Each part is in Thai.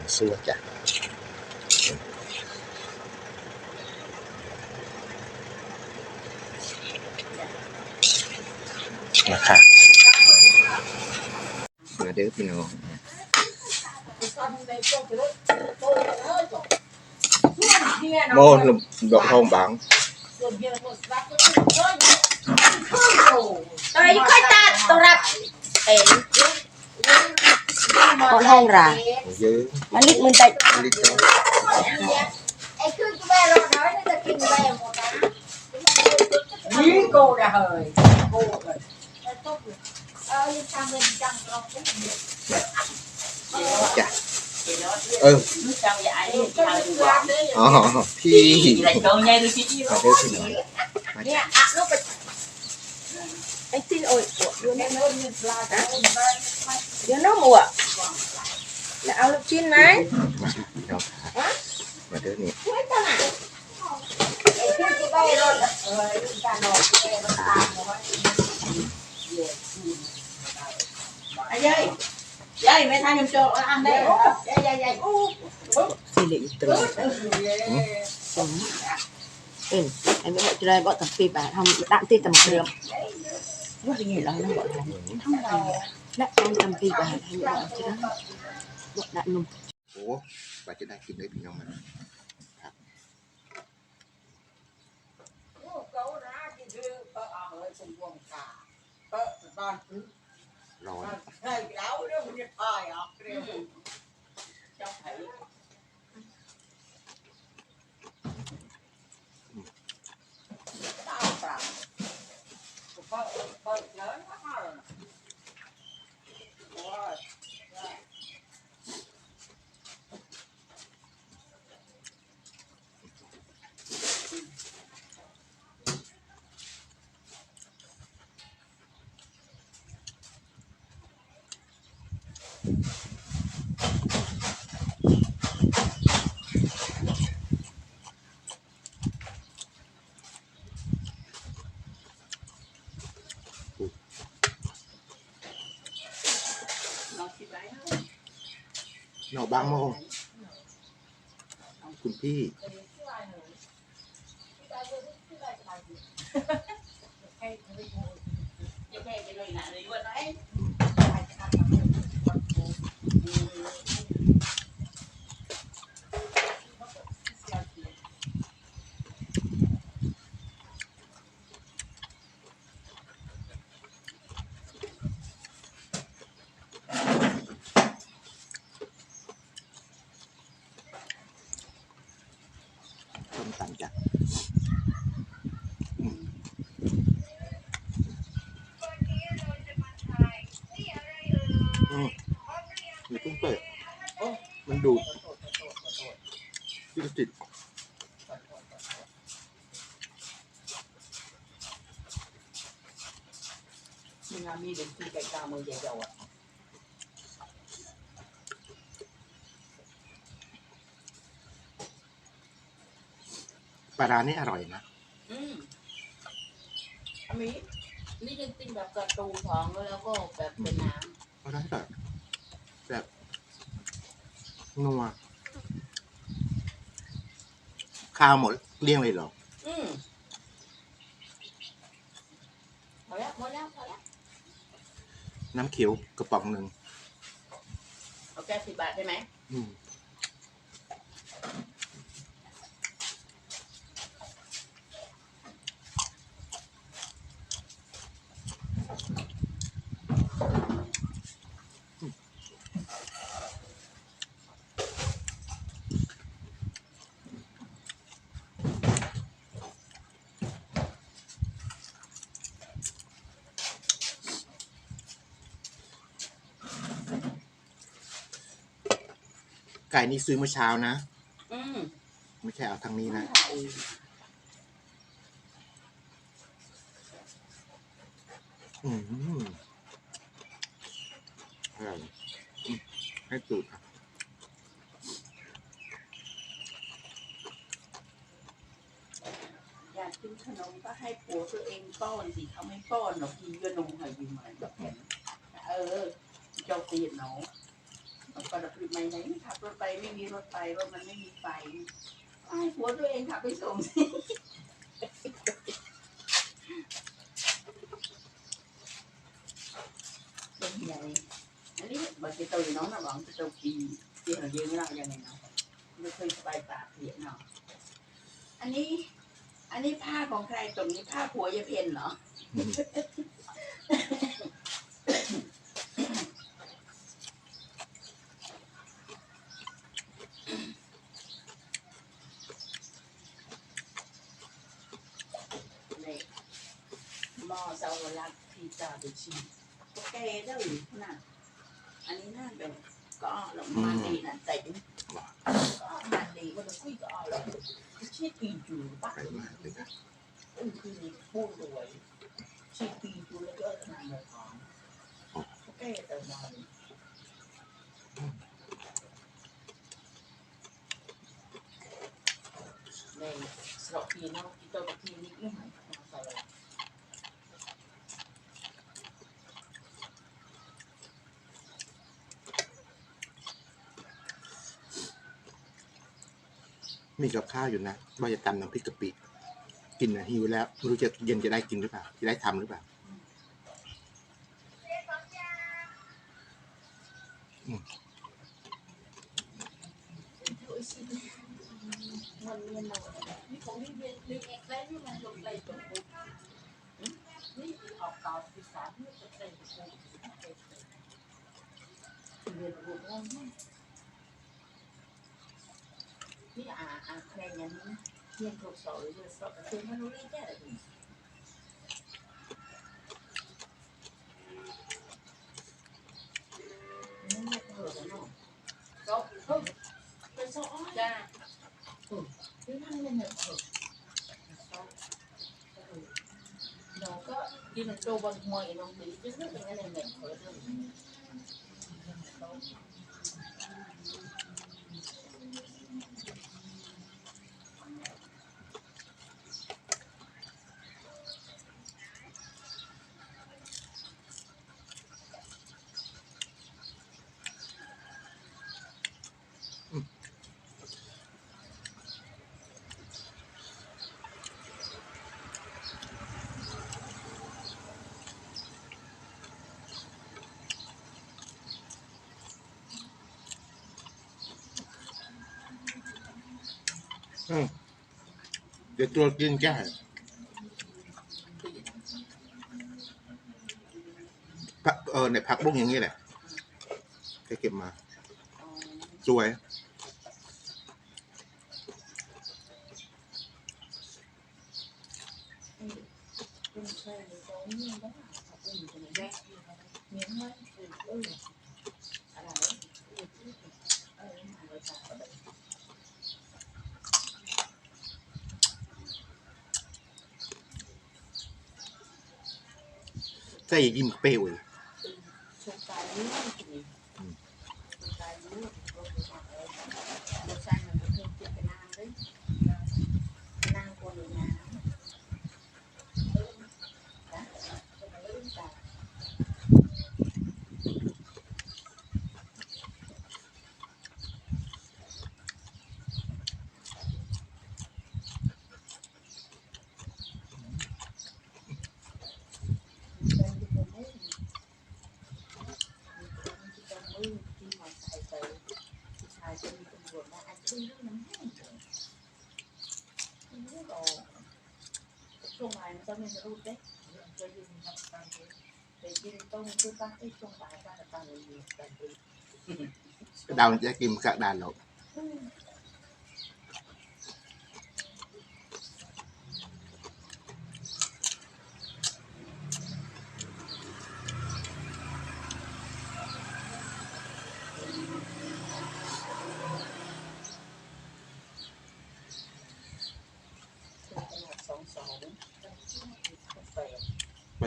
อนเสื้อจ้ะนะคะมาเด้อพี่น้องโม่นดอกทองบาง Rồi coi ta tôiรับเอ็น con hông ra เยอะ mà lít mình tay ลิตร ไอ้คือกูแม่รอน้อยนี่จะกินแม่หมดนะ Ní cô đã hời Cô rồi เออยังทำเป็น con hông ra. Mà nít mình tay Dí cô ra hơi Cô rồi. Dạ. Ừ. Ờ, ờ, ờ. Thì... Mà đưa thì nói. Mà chả. Anh tin ôi, của đưa em ơn, là cái You know more. Là áo lực chín này. Mà đứa này. Dây, dây, mẹ thay nhầm chỗ ăn đây. Dây, dây, dây. Xin lị trừ. Ừ, em với mọi người bọn tập phim bà không đạm tin tầm trường rất là nhiều lần nó gọi là những tháng đã trong tâm kỳ và hay gọi chứ đó gọi đại nùng ủa, bà trên đang tìm đấy bị nhau mà. Rồi. หน่อบางโมงคุณพี่ อย่าแค่ไปเลยนะเลย 嗯。 มีเพิ่งเปิดมันดูดติดติดมึงมีเด็กที่ไก่กามือใหญ่ๆอะปลาร้านี่อร่อยนะ อืมอันนี้นี่จริงๆแบบกระตูท้องแล้วก็แบบเป็นน้ปลาร้าแบบแบบ นัวข้าวหมดเลี่ยงเลยเหรอำอืมพอแล้วพอแล้วพอแล้วน้ำเขียวกระป๋องหนึ่งเอาแค่สิบบาทได้ไหม อืม ไก่นี่ซื้อเมื่อเช้านะ อืมไม่ใช่เอาทางนี้นะอืมอร่อยอืมให้ตูดอะอยากกินขนมก็ให้ผัวตัวเองป้อนสิเขาไม่ป้อนหรอกกินเยอะนมหอยยิ้มหอยแบบนี้เออ เจ้าตีนเนาะ กระดับใหม่ไหนขับรถไปไม่มีรถไปรถมันไม่มีไฟไอ้หัวตัวเองขับไปส่งสิเป็นไงอันนี้บอกจะตื่นน้องนะบอกจะตื่นปีที่เราเยืนเราอย่างไงเนาะไม่เคยสบายปากเสียเนาะอันนี้ อันนี้ผ้าของใครตรงนี้ผ้าผัวยายเพนเหรอ ไปชิมแกเด้อนะอันนี้น่าแบบก็หลงมาดีนะแต่ก็มาดีก็จะคุยก็เอาหลงชิปีจูปะอือคือพูดรวยชิปีจูแล้วก็นานเลยของแกเด้อมาในสระพีเนาะที่ตัวพี่นี้ยังไง มีกับข้าวอยู่นะว่าจะตำน้ำพริกกะปิกินนะหิวแล้วไม่รู้จะเย็นจะได้กินหรือเปล่าจะได้ทำหรือเปล่าองนี่เรียนเรียนเอกแล้วนี่มั Ukrainian język sorry, że są takie manualidade. Nó có đi mình trâu bằng ngoài nó bị chứ nó là cái này mình khỏi được. เดี๋ยวตัวกินแก้ผักเออเนผักบุ้งอย่างนี้แหละแกเก็บมา สวย 再也硬不背。ấy khi mà xài tới thì xài cho mình từng buổi là nấm hết biết rồi chung bài cho mình rút đấy cho dùng năm trăm đấy để dùng tôm cứ phát cái chung bài ra là tăng lên nhiều tầng đi đau trái kim cả đàn lộ.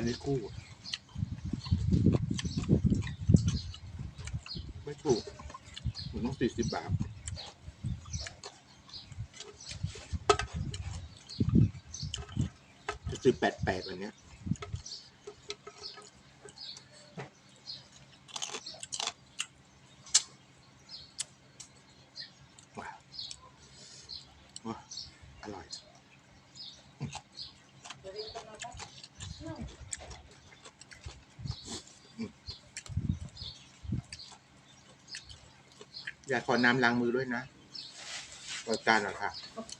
ไม่คู่ ไม่ถูกมันต้องสี่สิบบาทจะซื้อแปดแปดวันเนี้ย อยากขอน้ำล้างมือด้วยนะรายการเหรอคะไป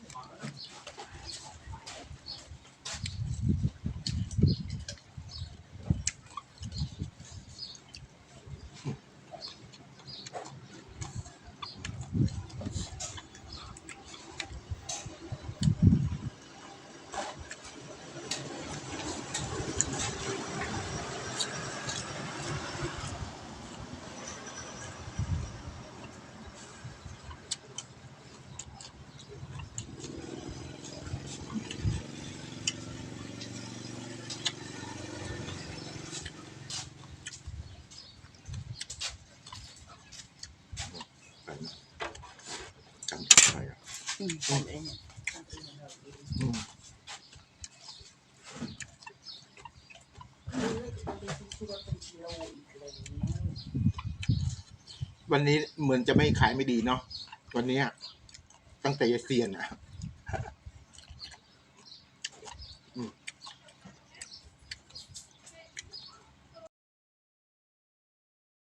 วันนี้เหมือนจะไม่ขายไม่ดีเนาะวันนี้ตั้งแต่ยายเซียนอะ